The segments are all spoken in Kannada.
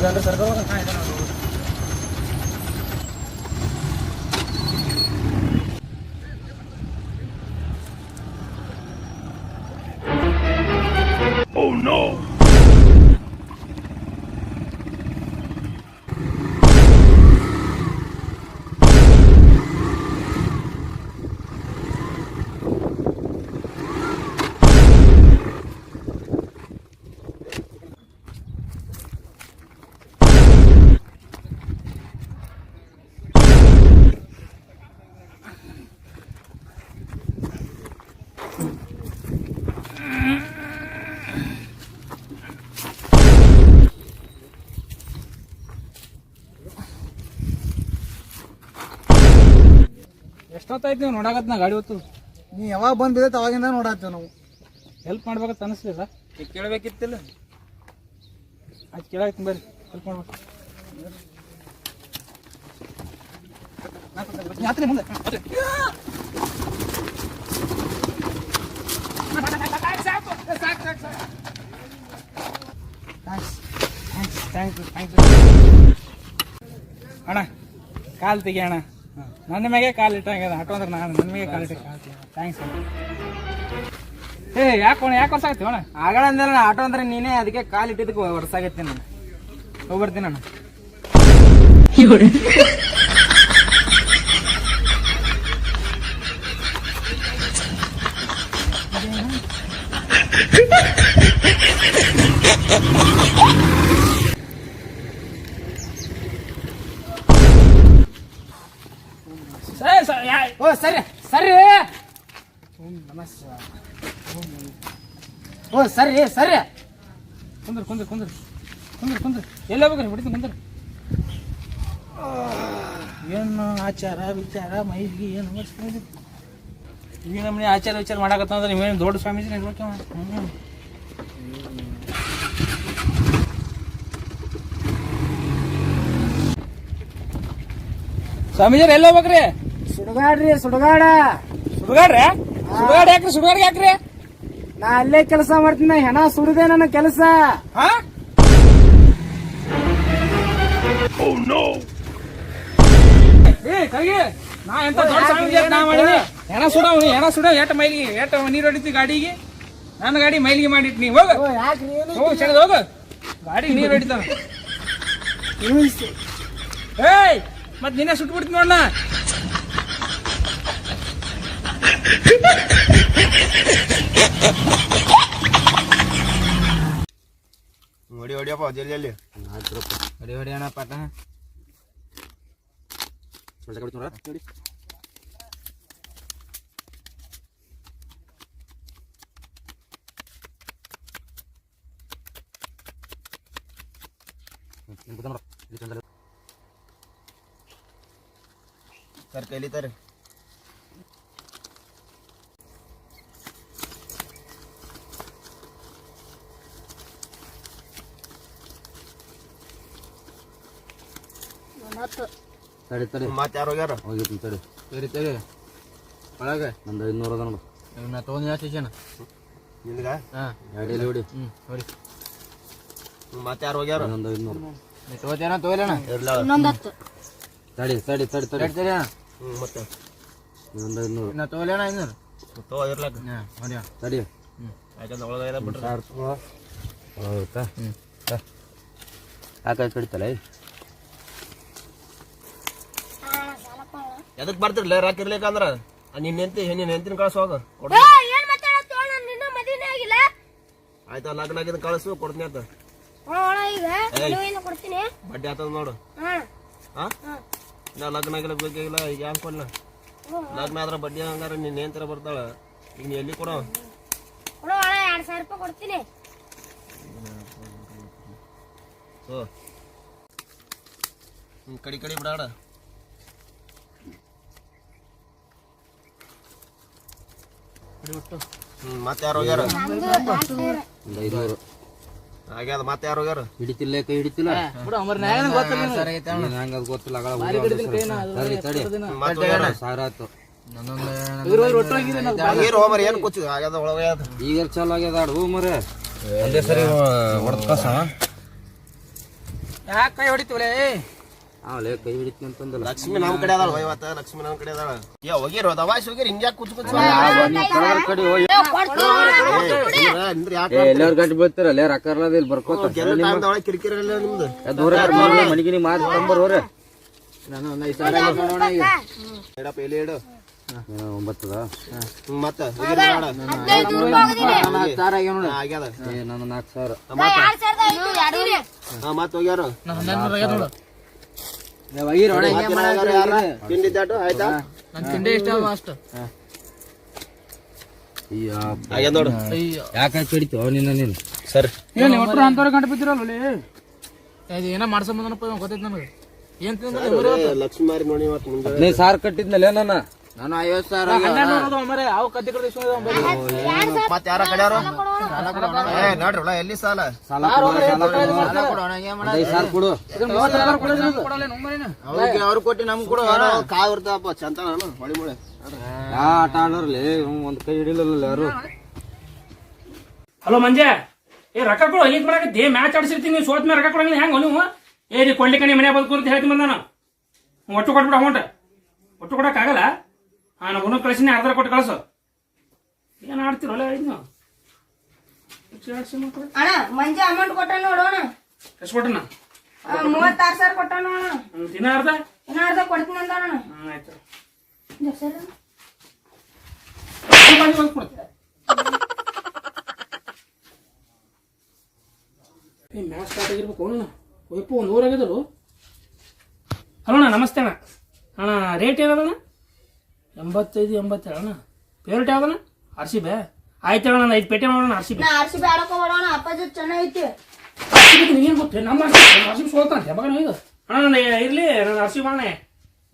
ज़्यादा सर्कल का कहाँ है ಎಷ್ಟೊತ್ತಾಯ್ತು ನೀವು ನೋಡಾಕತ್ ನಾ ಗಾಡಿ ಹೊತ್ತು. ನೀ ಯಾವಾಗ ಬಂದ್ ಬಿದ್ದೈತೆ ಅವಾಗಿಂದ ನೋಡಾತ್ತೇವ್ ನಾವು. ಹೆಲ್ಪ್ ಮಾಡ್ಬೇಕಂತ ಅನಿಸ್ಲಿಲ್ಲ. ಕೇಳಬೇಕಿತ್ತಿಲ್ಲ. ಆಯ್ತು ಕೇಳಾಯ್ತು ಬರ್ರಿ. ಹೆಲ್ಪ್ ಮಾಡ್ಬೇಕು. ಯಾತ್ರೆ ಮುಂದೆ. ಅಣ್ಣ ಕಾಲ್ ತೆಗಿ ಅಣ್ಣ. ನನ್ನ ಮ್ಯಾಗೆ ಕಾಲು ಇಟ್ಟಂಗೆ ಆಟೋ ಅಂದ್ರೆ ನಾನು ನನ್ನ ಮ್ಯಾಗೆ ಕಾಲು ಇಟ್ಟು ಕಾಲು ಥ್ಯಾಂಕ್ಸ್ ಏ ಯಾಕೆ ಯಾಕೆ ವರ್ಷ ಆಗ್ತೀವಿ ಅಣ್ಣ ಆಗಳ ಅಂದಲ್ಲ ಆಟೋ ಅಂದ್ರೆ ನೀನೇ ಅದಕ್ಕೆ ಕಾಲ್ ಇಟ್ಟಿದ್ದಕ್ಕೆ ವರ್ಷ ನಾನು. ಹೋಗ್ಬರ್ತೀನಿ ನಾನು. ಸರಿ ಸರಿ ಯಾ- ಓ, ಸರಿ ಸರಿ. ಓ ಸರಿ ಸರಿ. ಕುಂದ್ರ ಕುಂದ್ರ ಕುಂದ್ರ. ಕುಂದ್ರ ಕುಂದ್ರ. ಎಲ್ಲ ಹೋಗ್ರಿ ಬಿಡ್ತೀನಿ ಕುಂದ್ರ. ಏನು ಆಚಾರ, ವಿಚಾರ ಮೈಲಿಗೆ ಏನು ಅನಿಸ್ತಾ ಈ ನಮ್ಮನೆ ಆಚಾರ, ವಿಚಾರ ಮಾಡಾಕತ್ತಂದ್ರೆ ನೀವೇನು ದೊಡ್ಡ ಸ್ವಾಮೀಜಿ ನಿರ್ಬೇಕು ಸ್ವಾಮೀಜಿ ಎಲ್ಲ ಹೋಗ್ಬೇಕ್ರಿ ಸುಡಗಾಡ್ರಿ ಸುಡಗಾಡ. ಸುಡಗಾಡ್ರಿ? ಸುಡುಗಾಡ್ ಯಾಕ್ರಿ ಸುಡುಗಾಡ್ ಯಾಕ್ರಿ? ನಾ ಅಲ್ಲೇ ಕೆಲಸ ಮಾಡ್ತೀನಿ ಹೆಣ ಸುಡದೆ ನನ್ನ ಕೆಲಸ. ಹಾ? ಏ ಕೈಗೆ ನಾ ಎಂತ ದೊಡ್ಡ ನಾ ಮಾಡೀನಿ? ಹೆಣ ಸುಡವ್ ಹೆಣ ಸುಡ ಎಟ್ ಮೈಲಿಗೆ ಎಟ್ ನೀರು ಹೊಡಿತಿ ಗಾಡಿಗೆ? ನನ್ನ ಗಾಡಿ ಮೈಲಿಗೆ ಮಾಡಿಟ್ ನೀ ಹೋಗ. ಯಾಕ್ರಿ ಹೋಗು ಸೆಳೆದ ಹೋಗು. ಗಾಡಿ ನೀರು ಹೊಡಿತಾನ. ಏಯ್ ಮತ್ ನಿನ್ನೆ ಸುಟ್ಬಿಡ್ತೀನಿ ಬಿಡ್ತೀನಿ ನೋಡ್ನ ಹೊಡಿ ಹೊಡಿಯಪ್ಪ ಜಲ್ದಿ ಜಲ್ದಿ ಹೊಡಿ ಹೊಡಿ ಅಣ್ಣ ಪಟ ಸರ್ ಕೈಲಿತಾರೆ ತಡಿ ತಡಿ. ಮತ್ತೆ ಯಾರು ಹೋಗ್ಯಾರ? ಹೋಗಿತ್ತು ತಡಿ. ತಡಿ ತಡಿ. ಒಳಗೆ. ನಂದು ಇನ್ನೂರು ಅದ ನೋಡು. ನಾ ಜಾಸ್ತಿ ಜನ ನಿನ್ಗ ಹಾ. ಗಾಡಿಯಲ್ಲಿ ಹೊಡಿ ಹ್ಮ್ ನೋಡಿ ಮತ್ತೆ ಯಾರು ಹೋಗ್ಯಾರ? ನಂದು ಐದ್ನೂರು. ನೀ ತಗೋತೇನ ಇರ್ಲ. ತಡಿ ತಡಿ ತಡಿ ತಡಿ. ತಡಿ ಮತ್ತೆ? ನಂದು ಐದ್ನೂರು. ನಾ ತಗೋಲೇನ ಇನ್ನೂರು ತಗೋ ಇರ್ಲಕ್ಕ. ಹಾ ನೋಡಿ ತಡಿ. ಯಾಕಂದ್ರೆ ಒಳಗೆ ಹೌದಾ? ಹ್ಮ್. ಯಾಕೆ ಕಡಿತಲ್ಲ ಎದಕ್ ಬರ್ತಿರ್ಲ ಲೇರ್ ಇರ್ಲಿಕ್ಕಂದ್ರ ನಿನ್ನ ಹೆಂತಿ ನಿನ್ನ ಹೆಂತಿನ ಕಳ್ಸೋಗ ಕೊಡ್ ಏನ್ ಮಾತಾಡತ್ತು ನಾನು ಆಗಿಲ್ಲ. ಆಯ್ತಾ ಲಗ್ನ ಆಗಿದ್ ಕಳ್ಸು ಕೊಡ್ತೀನಿ ಈಗ ಕೊಡ್ತೀನಿ? ಬಡ್ಡಿ ಆತದ ನೋಡು. ಹಾ. ಹಾ ಹಾ. ನಾ ಲಗ್ನ ಆಗಿಲ್ಲ ಬೇಕಾಗಿಲ್ಲ ಈಗ ಯಾಕೆ ಕೊಡ್ಲ? ಲಗ್ನ ಆದ್ರ ಬಡ್ಡಿ ಹಂಗಾರ ನಿನ್ನ ಏನ್ತರ ಬರ್ತಾಳ. ಈಗ ನೀ ಎಲ್ಲಿ ಕೊಡೋ? ಕೊಡು ಅಣ್ಣ ಎರಡ್ ಸಾವಿರ ರೂಪಾಯಿ ಕೊಡ್ತೀನಿ. ಕಡಿ ಕಡಿ ಬಿಡಾಡ. ಮತ್ತೆ ಯಾರು ಹೋಗ್ಯಾರ? ಐನೂರು. ಆಗ್ಯಾದ ಮತ್ತೆ ಯಾರು ಹೋಗ್ಯಾರ? ಹಿಡಿತಿಲ್ಲ ಕೈ ಹಿಡಿತಿಲ್ಲ? ಬಿಡು ಅದು ಗೊತ್ತಿಲ್ಲ ಆಯ್ತು. ಈಗ ಚಲೋ ಆಗ್ಯದ ಆಡು ಮರೆ? ಒಂದೇ ಸರಿ ಹೊಡೆದ ಕಸ ಯಾಕೆ ಕೈ ಹೊಡಿತೀವಲೇ? ಅವಲೇ ಕೈ ಹಿಡಿತೀನಿ ಅಂತಂದಲ್ಲ ಲಕ್ಷ್ಮಿ ನಮ್ ಕಡೆ ಅದಾಳ ಇವತ್ತ ಲಕ್ಷ್ಮಿ ನಮ್ ಕಡೆ ಅದಾಳ. ಯಾ ಹೋಗಿರೋ ದವಾಸಿ ಹೋಗಿರಿ ಕುಚ್ ಕುಚ್ ಕಡೆ ಹೋಗಿ. ಎಲ್ಲಾರು ಗಟ್ಟಿ ಬೀಳ್ತಾರ ಇರ್ಲಾದ ಇಲ್ಲಿ ಬರ್ಕೋತ ಕಿರಿಕಿರಿ ನಿಮ್ದು. ದೂರ ತಂಬರ್ ಹೋರೆ ನಾನು ಒಂದ್ ಐದು ಸಾವಿರ ನೋಡೋಣ ಈಗ. ಎಡಪ್ಪ ಎಲ್ಲಿ ಹೇಳು? ಒಂಬತ್ತದ? ಮತ್ತ ನಾನು ನಾಲ್ಕು ಸಾವಿರ. ಮತ್ತ ಹೋಗ್ಯಾರ ಹೋಗಿರೋ ಅಣ್ಣ ಹಿಂಗೆ ಮತ್ತೆ ಹೋಗ್ಯಾರ ಯಾರ ತಿಂಡಿ ದಾಟು ಆಯ್ತಾ? ನನ್ನ ತಿಂಡಿ ಇಷ್ಟ ಅಷ್ಟು. ಆಗ್ಯಾದ ನೋಡು. ಯಾಕೆ ಹಿಡಿತು? ನಿನ್ನ ನೀನು ಸರಿ. ಏನು ಒಟ್ಟರು ಅಂತವ್ರಿಗೆ ಗಂಟು ಬಿದ್ದಿರಲ್ಲ ಇದು ಏನೋ ಮಾಡ್ಸಂಬಂದನಪ್ಪ ಗೊತ್ತೈತೆ ನನಗೆ. ಏನ್ ತಿಂದ ಲಕ್ಷ್ಮಿ ಮಾರಿ ನೋಡಿ ಇವತ್ತು ಮುಂದೆ ಸಾವಿರ ಕಟ್ಟಿದ್ನಲ್ಲ ನಾನು ಐವತ್ತು ಸಾವಿರ ಮತ್ ಮರೆ ಅವು ಕದ್ದಿ ಕಡೆ ಮತ್ತೆ ಯಾರ ಕಡೆಯವರು ಏ ನೋಡ್ರಿ ಎಲ್ಲಿ ಸಾಲ? ಸಾಲ ಕೊಡು, ಸಾಲ ಕೊಡು. ಒಂದ್ ಐದು ಸಾವಿರ ಕೊಡು ಅವ್ರಿಗೆ ಅವ್ರು ಕೊಟ್ಟು ನಮ್ಗೆ ಕೊಡು ಕಾವ್ ಇರ್ತಾವಪ್ಪ ಚಂತ ನಾನು ಹೊಳಿ ಮುಳೆ ಯಾ ಆಟ ಆಡೋರ್ಲಿ ಒಂದ್ ಕೈ ಹಿಡಿಲಿಲ್ಲ ಯಾರು? ಹಲೋ ಮಂಜೆ. ಏ ರೊಕ್ಕ ಕೊಡು ಈಗ ದೇ ಮ್ಯಾಚ್ ಆಡಿಸಿರ್ತೀನಿ ನೀವು ಸೋತ್ ಮೇಲೆ ರೊಕ್ಕ ಕೊಡಂಗಿಲ್ಲ ಹೆಂಗ ನೀವು ಏ ರೀ ಕೊಡ್ಲಿಕ್ಕೆ ನಿಮ್ಮ ಮನೆ ಬದುಕು ಅಂತ ಹೇಳ್ತೀನಿ ಬಂದ ನಾನು ಒಟ್ಟು ಕೊಟ್ಬಿಡು ಅಮೌಂಟ್. ಒಟ್ಟು ಕೊಡಕ್ಕಾಗಲ್ಲ. ಹಾಂ ನಮ್ಮನ್ನು ಕಳಿಸಿನಿ ಅರ್ಧ ಕೊಟ್ಟು ಕಳಿಸು. ಏನು ಆಡ್ತಿರಲ್ಲ ಇನ್ನು ಅಣ್ಣ ಮಂಜೆ ಅಮೌಂಟ್ ಕೊಟ್ಟ ನೋಡೋಣ ಎಷ್ಟು ಕೊಟ್ಟನ? ಮೂವತ್ತಾರು ಸಾವಿರ ಕೊಟ್ಟ ನೋಡೋಣ ದಿನ ಅರ್ಧ? ದಿನ ಅರ್ಧ ಕೊಡ್ತೀನಿ ಅಂತ ಅಣ್ಣ. ಆಯ್ತು ಏ ಮ್ಯಾಚ್ ಸ್ಟಾರ್ಟ್ ಆಗಿರ್ಬೇಕು ಅಣ್ಣ. ಒಯ್ಪು ಒಂದು ಊರಾಗಿದ್ರು ಹಲೋ ಅಣ್ಣ ನಮಸ್ತೆ ಅಣ್ಣ. ಅಣ್ಣ ರೇಟ್ ಏನದಣ್ಣ? ಎಂಬತ್ತೈದು ಎಂಬತ್ತೇಳು ಅಣ್ಣ. ಫೇವ್ರೇಟ್ ಯಾವ್ದಣ್ಣ? R C B. ಆಯ್ತು ಅಣ್ಣ ಐದು ಪೇಟೆ ಮಾಡೋಣ ಆರ್ ಸಿ ಬಿ. ನಾ ಆರ್ ಸಿ ಬಿ ಆಡಕ್ ಹೋಗೋಣ ಅಪ್ಪಾಜಿ ಚೆನ್ನಾಗೈತಿ ಆರ್ ಸಿ ಬಿ ಗೊತ್ತು? ನಮ್ಮ R C R C B ಸೋಲ್ತಾನೆ ಯಾವಾಗ ಇದು ಅಣ್ಣ ನಾನು ಇರಲಿ ನಾನು ಆರ್ ಸಿ ಬಿ ಮಾಡೋಣ.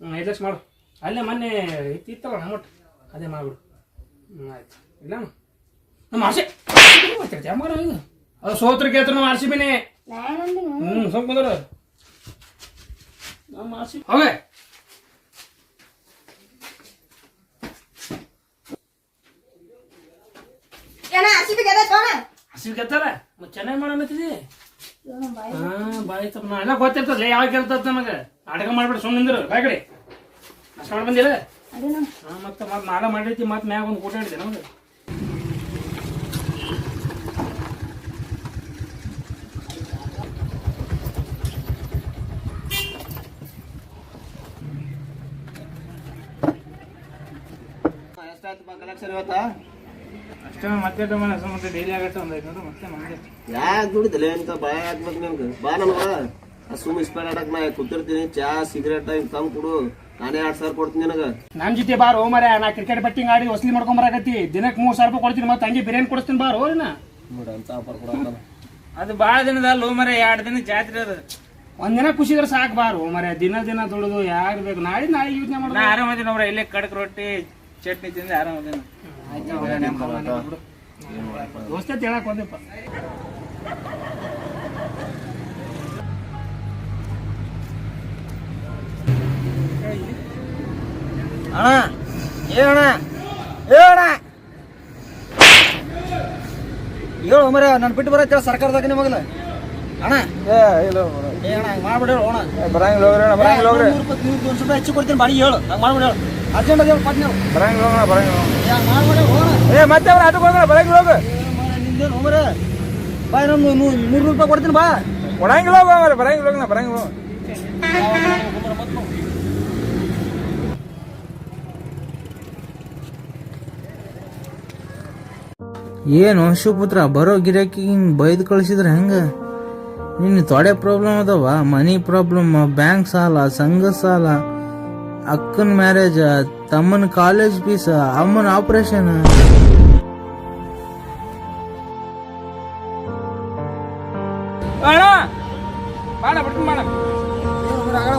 ಹ್ಞೂ ಐದು ಲಕ್ಷ ಮಾಡು. ಅಲ್ಲೇ ಮೊನ್ನೆ ಇತ್ತಿತ್ತಲ್ಲ ಅಮೌಂಟ್? ಅದೇ ಮಾಡ್ಬಿಡು. ಹ್ಞೂ ಆಯ್ತು. ಇಲ್ಲ. ನಮ್ಮ ಆರ್ ಸಿ ಮಾತಾಡ್ತೀಯ ಇದು ಅದು ಸೋತ್ರ ಕೇಳ್ತಾರೆ ನಮ್ಮ ಆರ್ ಸಿ ಬಿನೇ ಹ್ಞೂ ಸ್ವಲ್ಪ ಬಂದರು ನಮ್ಮ ಆರ್ ಸಿ ಹೋಗೆ. ಗೆದ್ದಾರ ಮತ್ತೆ ಚೆನ್ನಾಗಿ ಮಾಡತ್ತಿದಿ ಹಾ ಬಾಯ್ ತಪ್ಪ ನಾ ಎಲ್ಲ ಗೊತ್ತಿರ್ತದೆ ಯಾವಾಗ ಗೆಲ್ತದ ನಮಗೆ? ನಾಟಕ ಮಾಡ್ಬಿಡು ಸುಮ್ಮನೆ ನಿಂದ್ರು ಬಾಯ್ ಕಡೆ. ಅಷ್ಟು ಮಾಡಿ ಬಂದಿಲ್ಲ? ಹಾಂ ಮತ್ತೆ ಮತ್ತೆ ನಾಡ ಮಾಡಿರ್ತಿ ಮತ್ತೆ ಮ್ಯಾಗ ಒಂದು ಊಟ ಹಿಡಿದೆ ನಮಗೆ. ಎಷ್ಟಾಯ್ತು ಕಲೆಕ್ಷನ್ ಇವತ್ತ? ಮತ್ತೆ ಮತ್ತೆ ಡೈಲಿ ಆಗತ್ತೆ ಒಂದು ಐದು ಮತ್ತೆ ಯಾಕೆ ದುಡಿದಿಲ್ಲ ಅಂತ ಬಾಯ ಹಾಕ್ಬೇಕು ನಿಮ್ಗೆ? ಬಾ ನಮ್ಗ. ಸುಮ್ ಇಸ್ಪೇಟ್ ಆಡಕ್ ನಾ ಕೂತಿರ್ತೀನಿ ಚಾ ಸಿಗರೇಟ್ ಹಿಂಗ್ ತಂದು ಕೊಡು. ನಾನೇ ಎರಡ್ ಸಾವಿರ ಕೊಡ್ತೀನಿ ನಿನಗೆ. ನಮ್ಮ ಜೊತೆ ಬಾರೋ ಮರ ನಾ ಕ್ರಿಕೆಟ್ ಬೆಟ್ಟಿಂಗ್ ಆಡಿ ವಸೂಲಿ ಮಾಡ್ಕೊಂಬರಾಕತ್ತಿ ದಿನಕ್ಕೆ ಮೂರು ಸಾವಿರ ರೂಪಾಯಿ ಕೊಡ್ತೀನಿ ಮತ್ತೆ ಹಂಗೆ ಬಿರಿಯಾನಿ ಕೊಡಿಸ್ತೀನಿ ಬಾರೋ ನಾ ನೋಡ ಅಂತ ಆಫರ್ ಅದು ಭಾಳ ದಿನದ ಲೋ ಮರ ಎರಡು ದಿನ ಜಾತ್ರೆ ಅದು. ಒಂದಿನ ಖುಷಿ ಇದ್ರೆ ಸಾಕು ಬಾರು ಮರೆ ದಿನ ದಿನ ದುಡಿದು ಯಾರು ಬೇಕು? ನಾಳೆ ನಾಳೆ ಯೋಚನೆ ಮಾಡೋದು ಆರಾಮದಿನ ಇಲ್ಲೇ ಕಡಕ್ ರೊಟ್ಟಿ ಚಟ್ನಿ ತಿಂದು ಆರಾಮದಿನ ದೋಸ್ತ ಹೇಳಕ್ ಒಂದಪ್ಪ ಅಣ್ಣ ಹೇಳಣ್ಣ ಹೇಳಣ್ಣ ಹೇಳು ಮರ ನಾನು ಬಿಟ್ಟು ಬರತ್ತೇಳ ಸರ್ಕಾರದಾಗ ನಿಮಗಲ್ಲ ಅಣ್ಣ. ಏ ಇಲ್ಲ ಏ ಮಾಡ್ಬಿಡ ಅಣ್ಣ ಬರಂಗಿಲ್ಲ ಹೋಗ್ರಿ ಅಣ್ಣ ಬರಂಗಿಲ್ಲ ಹೋಗ್ರಿ. ನೂರು ರೂಪಾಯಿ ಹೆಚ್ಚು ಕೊಡ್ತೀನಿ ಬಾಡಿ ಹೇಳು. ಹಂಗೆ ಮಾಡ್ಬಿಡ ಹೇಳು. ಅರ್ಜೆಂಟ್ ಅದೇಳು ಕೊಟ್ಟು ನೀವು. ಬರಂಗಿಲ್ಲ ಹೋಗೋಣ ಬರಂಗಿಲ್ಲ ಹಂಗೆ ಏ ಮತ್ತೆ ಅವ್ರು ಆಟೋ ಕೊಡ್ತಾರೆ ಬರಂಗಿಲ್ಲ ಹೋಗು. ನಿಂದೇನು ಹೋಗ್ರ ಬಾ ಇನ್ನೊಂದು ನೂರು ರೂಪಾಯಿ ಕೊಡ್ತೀನಿ ಬಾ. ಕೊಡಂಗಿಲ್ಲ ಹೋಗ ಬರಂಗಿಲ್ಲ ಹೋಗೋಣ ಬರಂಗಿಲ್ಲ ಏನು ಶಿವಪುತ್ರ ಬರೋ ಗಿರಾಕಿ ಹಿಂಗೆ ಬೈದು ಕಳಿಸಿದ್ರೆ ಹೆಂಗ? ನಿನ್ನ ತೊಡೆ ಪ್ರಾಬ್ಲಮ್ ಅದಾವ ಮನಿ ಪ್ರಾಬ್ಲಮ್ ಬ್ಯಾಂಕ್ ಸಾಲ ಸಂಘ ಸಾಲ. ಅಕ್ಕನ ಮ್ಯಾರೇಜ್ ತಮ್ಮನ ಕಾಲೇಜ್ ಫೀಸ್ ಅಮ್ಮನ ಆಪರೇಷನ್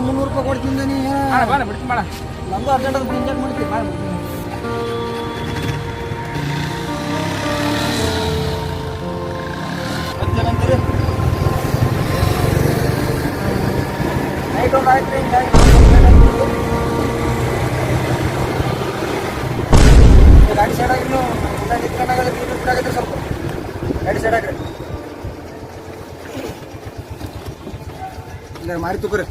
ಮುನ್ನೂರು ರೂಪಾಯಿ ಕೊಡ್ತೀನಿ ನಮ್ದು ಅರ್ಜೆಂಟ್ ಅದ ಇಂಜೆಕ್ಟ್ ಮಾಡ್ತೀವಿ ಮಾಡಿ ನೈಟ್ ಒಂದು ಆಯ್ತು ಆಗಿ ನೀವು ಸ್ವಲ್ಪ. ಎರಡು ಸೈಡ್ ತುಕ್ರಿ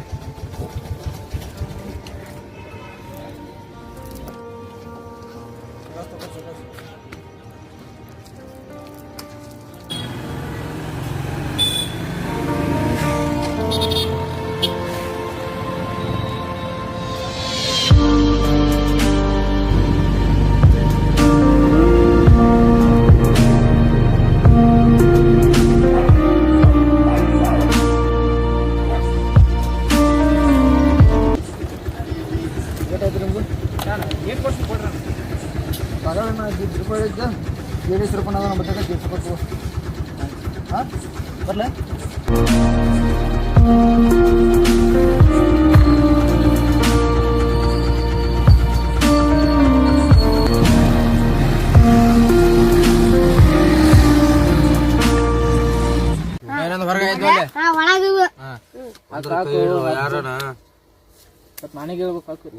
ಮನೆಗೆ ಹೇಳ್ಬೇಕು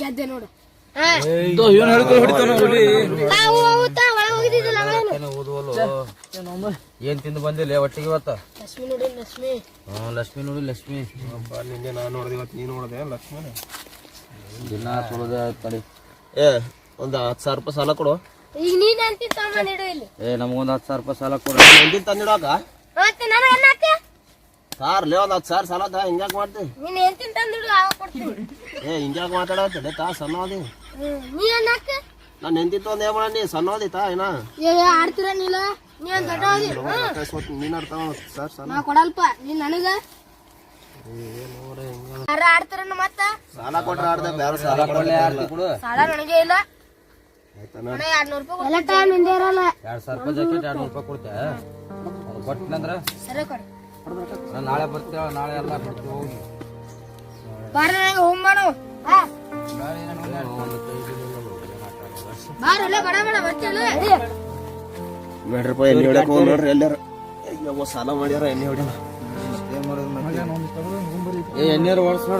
ಗೆದ್ದೆ ನೋಡು. ನಾವು ಹೋಗುತ್ತಾ ಒಳಗೆ ಹೋಗಿದ್ದಿಲ್ಲ ಅವಳೇನು ಏನ್ ತಿಂದು ಬಂದಿಲ್ಲ ಒಟ್ಟಿಗೆ ಇವತ್ತ? ಲಕ್ಷ್ಮಿ ನೋಡಿ ಲಕ್ಷ್ಮಿ. ಹ್ಞೂ ಲಕ್ಷ್ಮಿ ನೋಡಿ ಲಕ್ಷ್ಮಿ. ನಾನು ನೋಡಿದೆ ಇವತ್ತು ನೀನು ನೋಡಿದೆ ಲಕ್ಷ್ಮಣ ದಿನ ತಡಿ. ಏ ಒಂದು ಹತ್ತು ಸಾವಿರ ರೂಪಾಯಿ ಸಾಲ ಕೊಡು. ಈಗ ನೀನ್ ಅಂತಿ ತಮ್ಮ ನೀಡು ಇಲ್ಲಿ. ಏ ನಮಗೊಂದು ಹತ್ತು ಸಾವಿರ ರೂಪಾಯಿ ಸಾಲ ಕೊಡು. ಮುಂದಿನ ತಂದಿಡೋಕ? ಮತ್ತೆ ನನಗೆ ಅನ್ನಕ್ಕೆ ಕಾರ್ಲೇ ಒಂದು ಹತ್ತು ಸಾರ್ ಸಾಲ ಹಿಂಗ್ಯಾಕೆ ಮಾಡ್ತಿ? ನೀನ್ ಏನ್ ತಂದಿಡು ಆಗ ಕೊಡ್ತೀನಿ. ಏ ಹಿಂಗ್ಯಾಕೆ ಮಾತಾಡತ್ತೆ ತಾ ಸಣ್ಣದಿ. ನೀ ಅನ್ನಕ್ಕೆ? ನಾನು ಒಂದು ಏನ್ ನೀ ಸನ್ನೋದಿ ತಾ ಏನ? ಏ ಆಡ್ತೀರ ನೀಲ ನೀನು ಆಡ್ತಾವ ಸರ್ ಸಣ್ಣ ನಾ ಕೊಡಲ್ಪ ನೀನ್ ನನಗ? ಯಾರ ಆಡ್ತಾರ ಮತ್ತ? ಸಾಲ ಕೊಟ್ರೆ ಆಡ್ದೆ ಬೇರೆ ಸಾಲ ಕೊಡ್ಲೆ ಆರ್ತಿ ಕೊಡು. ಸಾಲ ನನಗೆ ಇಲ್ಲ. ಅಣ್ಣ ಎರಡ್ನೂರು ರೂಪಾಯಿ ಎಲ್ಲ ಟೈಮ್ ಹಿಂದೆ ಇರಲ್ಲ. ಎರಡು ಸಾವಿರ ರೂಪಾಯಿ ಜಾಕೆಟ್ ಎರಡು ನೂರು ರೂಪಾಯಿ ಕೊಡ್ತೆ. ಅದು ಕೊಟ್ಟನಂದ್ರ ಸರಿ ಕೊಡಿ. ನಾಳೆ ಬರ್ತೀವ ನಾಳೆ ಎಲ್ಲ ಬಿಡ್ತೀವಿ ಹೋಗಿ. ಬಾರ ನನಗೆ ಹೋಮ್ ಮಾಡು. ಹಾ. ಒಂದು ಕೈ ಬಾರ ಇಲ್ಲ ಬಡ ಬಡ ಬರ್ತಿಲ್ಲ ಬೇಡ್ರಪ್ಪ ಎಣ್ಣೆ ಹೊಡ್ಯಾಕ ಹೋಗ್ ನೋಡ್ರಿ ಎಲ್ಲಾರ. ಅಯ್ಯವ್ವ ಸಾಲ ಮಾಡ್ಯಾರ ಎಣ್ಣೆ ಹೊಡ್ಯಾರ ಏ ನೋಡ್ರಿ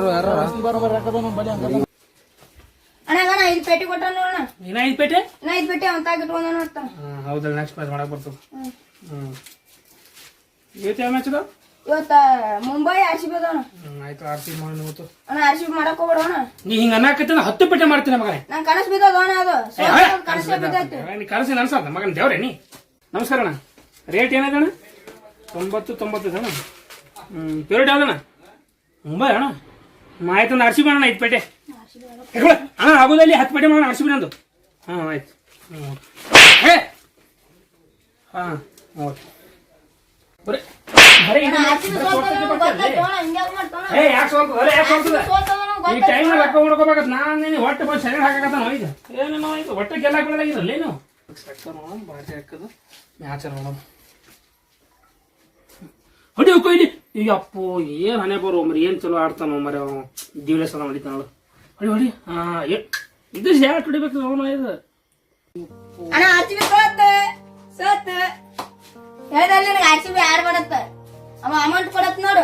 ಯಾರ? ಅಣ್ಣ ಅಣ್ಣ ಐದು ಪೇಟಿ ಕೊಟ್ಟ ನೋಡಣ ಇನ್ನ ಐದು ಪೇಟೆ? ನಾ ಐದು ಪೇಟಿ ಅಂತ ಇಟ್ಕೊಂಡ ನೋಡ್ತಾನ. ಹೌದಲ್ಲ ನೆಕ್ಸ್ಟ್ ಮ್ಯಾಚ್ ಮಾಡಕ್ ಬರ್ತದ ಹ್ಮ್. ಇವತ್ತು ಯಾವ ಮ್ಯಾಚ್ ಇವತ್ತ ಮುಂಬೈ ಆರ್ ಸಿ ಬಿ ಅದಾವಣ ಆಯ್ತು ಆರ್ ಸಿ ಮಾಡಿ ಇವತ್ತು ಅಣ್ಣ ಆರ್ ಸಿ ಬಿ ಮಾಡಕ್ ನೀ ಹಿಂಗ ಹತ್ತು ಪೇಟೆ ಮಾಡ್ತೀನಿ ಮಗನೇ. ನಂಗೆ ಕನಸು ಬಿದ್ದದ ಅಣ್ಣ ಅದು. ಸೋಲ್ಸೋದು ಕನಸೇ ಬಿದ್ದೈತಿ. ನೀ ಕನಸಿನ ಮಗನ ದೇವ್ರೆ ನೀ. ನಮಸ್ಕಾರ ಅಣ್ಣ. ರೇಟ್ ಏನಿದೆ ಅಣ್ಣ? ತೊಂಬತ್ತು ತೊಂಬತ್ತು ಅಣ್ಣ. ಹ್ಞೂ ಪ್ಯೂರಿಟಿ ಯಾವ್ದಣ್ಣ ಮುಂಬೈ ಅಣ್ಣ. ಆಯ್ತು ಆರ್ ಸಿ ಬಿ ಅಣ್ಣ ಐದು ಪೇಟೆ. ಅಣ್ಣ ಆಗೋದಲ್ಲಿ ಹತ್ತು ಪೇಟೆ ಮಾಡೋಣ ಆರ್ ಸಿ ಬಿ ನಂದು. ಹಾಂ ಆಯ್ತು. ಹ್ಞೂ ಹಾಂ ಓಕೆ. ಬರೀ ಬರೀ ಇದು ಏ ಯಾಕೆ ಸೋಲ್ತದ ಅರೆ ಯಾಕೆ ಸೋಲ್ತದ ಈ ಟೈಮ್ ಲೆಕ್ಕ ಮಾಡ್ಕೋಬೇಕತ್ ನಾನು ನಿನ್ನ ಹೊಟ್ಟೆ ಬಂದು ಸೆರೆ ಹಾಕಕತ್ತ ನೋಯ್ದು ಏನೇನೋ ಇದು ಹೊಟ್ಟೆ ಗೆಲ್ಲ ಬಿಡಲಾಗಿರಲ್ಲ ಏನು? ನೋಡೋಣ ಬಾಜಿ ಹಾಕದು. ಮ್ಯಾಚ್ ನೋಡೋಣ ಹೊಡಿ ಕೊಯ್ಲಿ ಈಗ ಅಪ್ಪು ಏನು ಹಣೆ ಬರೋ ಮರಿ ಏನು ಚಲೋ ಆಡ್ತಾನೋ ಮರಿ ದಿವಲೆ ಸಲ ಹೊಡಿತಾನ ನೋಡು. ಹೊಡಿ ಹೊಡಿ. ಹಾಂ ಇದು ಯಾಕೆ ಹೊಡಿಬೇಕು ಅವನು ಇದು? ಅಣ್ಣ ಹೇಳ್ದಲ್ಲಿ ನನಗೆ ಆರ್ ಸಿ ಬಿ ಆಡ್ ಅವ ಅಮೌಂಟ್ ಕೊಡತ್ ನೋಡು.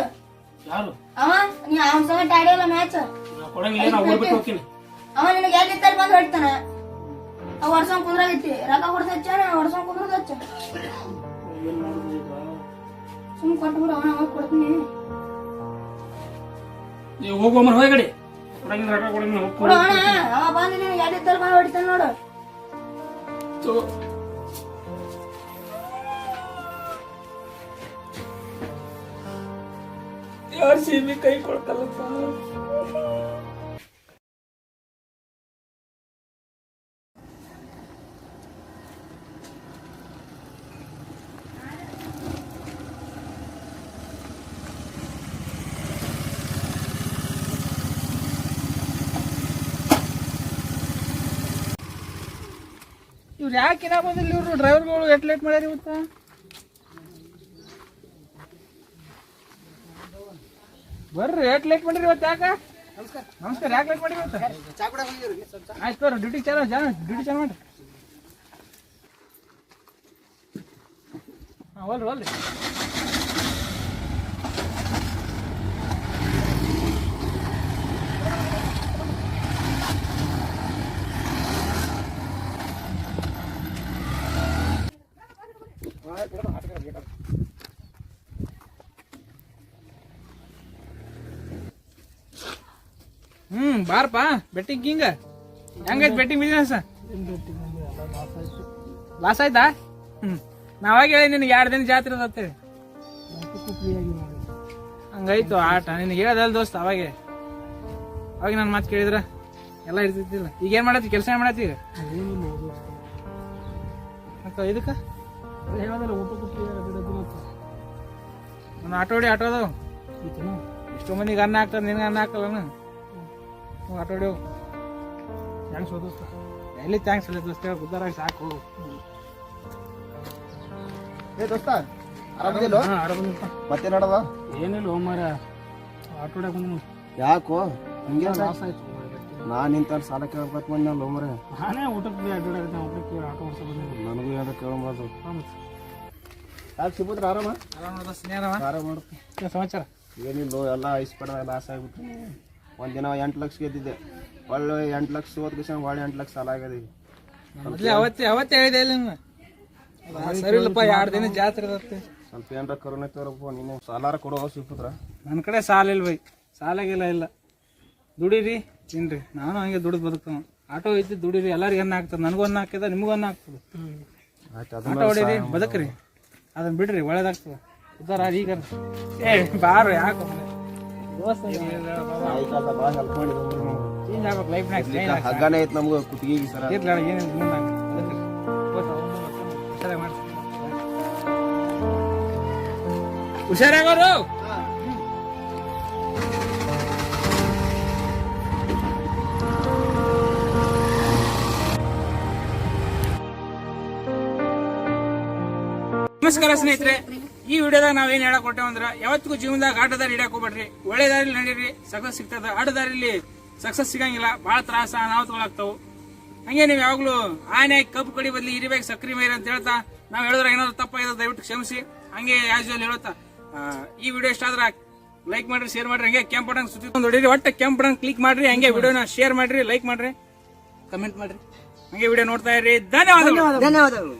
ಯಾರು? ಅವ ನೀ ಅವನ ಸಂಗಟ ಆಡಿಯಲ್ಲ ಮ್ಯಾಚ್ ಕೊಡಂಗಿಲ್ಲ ನಾ ಹೋಗ್ತೀನಿ. ಅವ ನಿನಗೆ ಎಲ್ಲಿ ಇತ್ತರ ಬಂದು ಹೊಡ್ತಾನ. ಅವ ವರ್ಷ ಕುಂದ್ರಾಗೈತಿ. ರೊಕ್ಕ ಕೊಡ್ಸಚ್ಚ ವರ್ಷ ಕುಂದ್ರದಚ್ಚ ಸುಮ್ ಕೊಟ್ಬಿಡು ಅವನ ಅವ ಕೊಡ್ತೀನಿ. ನೀವು ಹೋಗೋ ಮರ ಹೋಗಡಿ ಕೊಡಂಗಿಲ್ಲ ರೊಕ್ಕ ಕೊಡಂಗಿಲ್ಲ ಅವ ಬಂದು ನಿನಗೆ ಎಲ್ಲಿ ಇತ್ತರ ಬಂದು ಹೊಡಿತಾನ ನೋಡು. ಯಾರು ಸೀಮಿ ಕೈ ಕೊಡ್ಕಲ್ಲಪ್ಪ ಇವ್ರು ಯಾಕೆ ಬಂದಿಲ್ಲ ಇವರು? ಡ್ರೈವರ್ಗಳು ಎಟ್ ಲೇಟ್ ಮಾಡ್ಯಾರ ಇವತ್ತ? ಬರ್ರಿ ರೇಟ್ ಲೇಟ್ ಮಾಡಿರಿ ಇವತ್ತು ಯಾಕ? ನಮಸ್ಕಾರ. ನಮಸ್ಕಾರ ಯಾಕೆ ಲೇಟ್ ಮಾಡಿರಿ ಇವತ್ತು? ಆಯ್ತು ತೋರಿ ಡ್ಯೂಟಿ ಚಾಲ ಡ್ಯೂಟಿ ಚಾಲ ಮಾಡ್ರಿ. ಹಾಂ ಒಲ್ರಿ ಒಲ್ರಿ ಹ್ಮ್, ಬಾರಪ್ಪ ಬೆಟ್ಟಿಂಗ್ ಹಿಂಗ ಹೆಂಗೈತ್ ಬೆಟ್ಟಿಂಗ್ ಬಿಸ್ನೆಸ್ ಲಾಸ್ ಆಯ್ತಾ? ಹ್ಮ್. ನಾವಾಗ ಹೇಳಿ, ನಿನಗೆ ಎರಡು ದಿನ ಜಾತ್ರೆ ಅಂತೇಳಿ. ಹಂಗಾಯ್ತು ಆಟ. ನಿನಗೆ ಹೇಳದಲ್ಲ ದೋಸ್ತ, ಅವಾಗೆ. ಅವಾಗ ನಾನು ಮಾತು ಕೇಳಿದ್ರ? ಎಲ್ಲ ಇರ್ತಿದ್ದಿಲ್ಲ. ಈಗ ಏನ್ ಮಾಡತ್ತಿ? ಕೆಲಸ ಏನ್ ಮಾಡತ್ತಿ ಈಗ? ಇದಕ್ಕ? ಹೇಳೋದಲ್ಲ ಊಟಕ್ಕೆ ಒಂದು ಆಟೋ ಹೊಡಿ, ಆಟೋ ಅದಾವ. ಎಷ್ಟೋ ಮಂದಿಗೆ ಅನ್ನ ಹಾಕ್ತದ ನಿನ್ಗೆ ಅನ್ನ ಹಾಕಲ್ಲ ಆಟೋ ಥ್ಯಾಂಕ್ಸ್ ದೋಸ್ತ. ಎಲ್ಲಿ ಥ್ಯಾಂಕ್ಸ್ ಅಲ್ಲ ದೋಸ್ತ? ಉದ್ದಾರಾಗಿ ಸಾಕು. ಏ ದೋಸ್ತ ಆರಾಮದಿಲ್ಲ ಮತ್ತೆ ನಡದ ಏನಿಲ್ಲ ಹೋಮಾರ ಆಟೋ ಹೊಡ್ಯಾಕ ಬಂದು ಯಾಕೋ? ಹಿಂಗೆ ಲಾಸ್ ಆಯ್ತು? ನಾನು ನಿಂತ ಸಾಲ ಕೇಳ್ಬೇಕು ಬಂದ ಹೋಮರ ನಾನೇ ಊಟಕ್ಕೆ ಅಡ್ಡಾಡಕ್ಕೆ ಊಟಕ್ಕೆ ಆಟೋ ಓಡಿಸ ಬಂದಿದ್ದೀನಿ ನನಗೂ ಯಾವ್ದು ಕೇಳ್ಬಾರ್ದು. ಯಾಕೆ ಸಿಗುದ್ರ ಆರಾಮ? ಆರಾಮ ಸ್ನೇಹ ಆರಾಮ? ಮಾಡುತ್ತೆ ಸಮಾಚಾರ? ಏನಿಲ್ಲ ಎಲ್ಲ ಐಸ್ ಪಡೆದ ಲಾಸ್ ಆಗ್ಬಿಟ್ಟು ಒಂದಿನ ಎಂಟು ಲಕ್ಷ ಗೆದ್ದಿದ್ದೆ. ಒಳ್ಳೆ ಎಂಟು ಲಕ್ಷ ಓದ್ಕಿಸ ಒಳ್ಳೆ ಎಂಟು ಲಕ್ಷ ಸಾಲ ಆಗ್ಯದ ಈಗ ಮೊದ್ಲೇ ಅವತ್ತೇ ಅವತ್ತೇ ಹೇಳಿದೆ ಇಲ್ಲ ನಿನ್ನ ಸರಿ ಇಲ್ಲಪ್ಪ ಎರಡು ದಿನ ಜಾತ್ರೆ ಇರತ್ತೆ? ಸ್ವಲ್ಪ ಏನ್ರ ಕರುಣೆ ತೋರಪ್ಪ ನೀನು ಸಾಲಾರ ಕೊಡೋ ಸಿಪುತ್ರ ನನ್ನ ಕಡೆ ಸಾಲ ಇಲ್ಲ ಬೈ. ಸಾಲಾಗಿಲ್ಲ ಇಲ್ಲ. ದುಡೀರಿ ತಿನ್ರಿ. ನಾನು ಹಂಗೆ ದುಡಿದು ಬದುಕ್ತಾವ ಆಟೋ ಐತಿ ದುಡೀರಿ. ಎಲ್ಲರಿಗೂ ಅನ್ನ ಆಗ್ತದೆ ನನಗೂ ಅನ್ನ ಹಾಕಿದ ನಿಮಗೂ ಅನ್ನ ಆಗ್ತದೆ ಆಯ್ತು ಆಟೋ ಹೊಡೀರಿ ಬದುಕ್ರಿ. ಅದನ್ನ ಬಿಡ್ರಿ ಒಳ್ಳೇದಾಗ್ತದೆ. ಉದ್ದಾರ ಈಗ ಏ ಬಾರು ಯಾಕೆ ಹಗ್ಗನೇ ಐತೆ ನಮ್ಗೆ ಕುತ್ತಿಗೆ ಸರ ಇರ್ಲಾಳ ಏನೇನು ಮುಂದಾಗ ಬದುಕ್ರಿ ಹುಷಾರಾಗಿ ಮಾಡಿ ಹುಷಾರಾಗೋರು ನಮಸ್ಕಾರ ಸ್ನೇಹಿತರೆ. ಈ ವಿಡಿಯೋದಾಗ ನಾವೇನ್ ಹೇಳಕ್ ಕೊಟ್ಟೇವಂದ್ರ ಯಾವತ್ತಿಗೂ ಜೀವನದಾಗ ಆಟದಾರಿ ಹಿಡಿಯಕ್ ಹೋಗ್ಬೇಡ್ರಿ ಒಳ್ಳೆ ದಾರಿಲಿ ನಡೀರಿ ಸಕ್ಸಸ್ ಸಿಗ್ತದ. ಆಟದಾರಿಲಿ ಸಕ್ಸಸ್ ಸಿಗಂಗಿಲ್ಲ ಬಹಳ ತ್ರಾಸ, ಅನಾಹುತಗಳಾಗ್ತಾವು. ಹಂಗೆ ನೀವು ಯಾವಾಗ್ಲೂ ಆನೆ, ಕಬ್ಬು ಕಡಿ ಬದ್ಲಿ ಇರಿಬೇಕು, ಸಕ್ರಿ ಮೇರಿ ಅಂತ ಹೇಳ್ತಾ, ನಾವ್ ಹೇಳಿದ್ರೆ ಏನಾದ್ರು ತಪ್ಪಾಗಿದೆ, ದಯವಿಟ್ಟು ಕ್ಷಮಿಸಿ. ಹಂಗೆ ಯೂಶುವಲ್ ಹೇಳುತ್ತಾ ಈ ವಿಡಿಯೋ ಇಷ್ಟ ಆದ್ರ ಲೈಕ್ ಮಾಡ್ರಿ ಶೇರ್ ಮಾಡ್ರಿ, ಹಂಗೆ ಕೆಂಪ್ ಬಟನ್ ಸುತ್ತಿ ಹೊಡೀರಿ. ಒಟ್ಟು ಕೆಂಪ್ ಬಟನ್ ಕ್ಲಿಕ್ ಮಾಡ್ರಿ, ಹಂಗೆ ವಿಡಿಯೋನ ಶೇರ್ ಮಾಡ್ರಿ ಲೈಕ್ ಮಾಡ್ರಿ ಕಮೆಂಟ್ ಮಾಡ್ರಿ. ಹಂಗೆ ವಿಡಿಯೋ ನೋಡ್ತಾ ಇರ್ರಿ ಧನ್ಯವಾದಗಳು. ಧನ್ಯವಾದಗಳು.